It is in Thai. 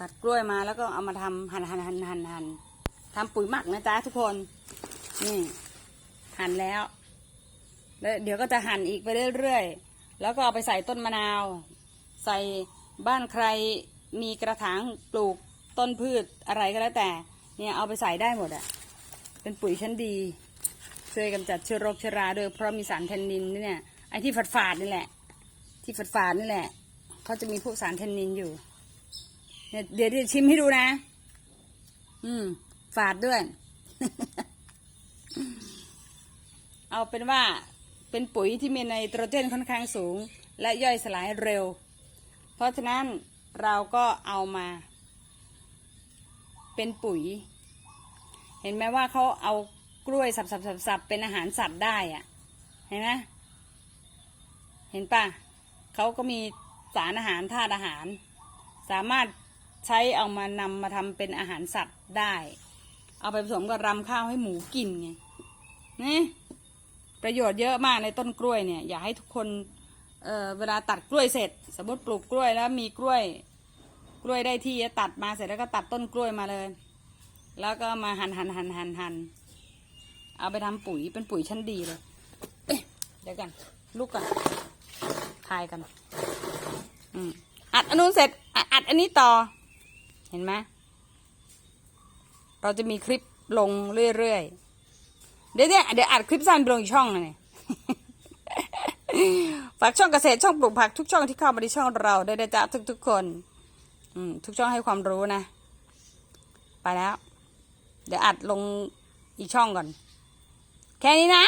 ตัดกล้วยมาแล้วก็เอามาทำหั่นหั่นหั่นหั่นหั่นทำปุ๋ยหมักนะจ๊ะทุกคน นี่ หั่นแล้วแล้วเดี๋ยวก็จะหั่นอีกไปเรื่อยๆ แล้วก็เอาไปใส่ต้นมะนาว ใส่บ้านใครมีกระถางปลูกต้นพืชอะไรก็แล้วแต่ เนี่ยเอาไปใส่ได้หมดอะเป็นปุ๋ยชั้นดี ช่วยกำจัดเชื้อโรคเชื้อราด้วยเพราะมีสารแทนนินนี่เนี่ยไอ้ที่ฝาดๆนี่แหละ ที่ฝาดๆนี่แหละเขาจะมีพวกสารแทนนินอยู่ เนี่ยเดี๋ยวจะชิมให้ดูนะ อืม ฝาดด้วย เอาเป็นว่า เป็นปุ๋ยที่มีไนโตรเจนค่อนข้างสูง และย่อยสลายเร็ว เพราะฉะนั้นเราก็เอามา เป็นปุ๋ย เห็นไหมว่าเขาเอากล้วยสับสับสับสับเป็นอาหารสัตว์ได้อะเห็นไหมเห็นปะเขาก็มีสารอาหารธาตุอาหาร สามารถ ใช้เอามานำมาทำเป็นอาหารสัตว์ได้ เอาไปผสมกับรำข้าวให้หมูกินไงนี่ประโยชน์เยอะมากในต้นกล้วยเนี่ย อยากให้ทุกคนเออเวลาตัดกล้วยเสร็จ สมมติปลูกกล้วยแล้วมีกล้วย กล้วยได้ที่ตัดมาเสร็จแล้วก็ตัดต้นกล้วยมาเลย แล้วก็มาหั่นหั่นหั่นหั่นหั่นเอาไปทำปุ๋ยเป็นปุ๋ยชั้นดีเลยเเดี๋ยวกัน ลูกกันทายกันอืมอัดอันนู้นเสร็จออัดอันนี้ต่อ เห็นไหมเราจะมีคลิปลงเรื่อยๆ เดี๋ยวเนี่ยเดี๋ยวอัดคลิปสั้นไปลงอีกช่องนะเนี่ยฝากช่องเกษตรช่องปลูกผักทุกช่องที่เข้ามาในช่องเราได้นะจ๊ะทุกๆคนอืมทุกช่องให้ความรู้นะ ไปแล้ว เดี๋ยวอัดลงอีกช่องก่อน แค่นี้นะ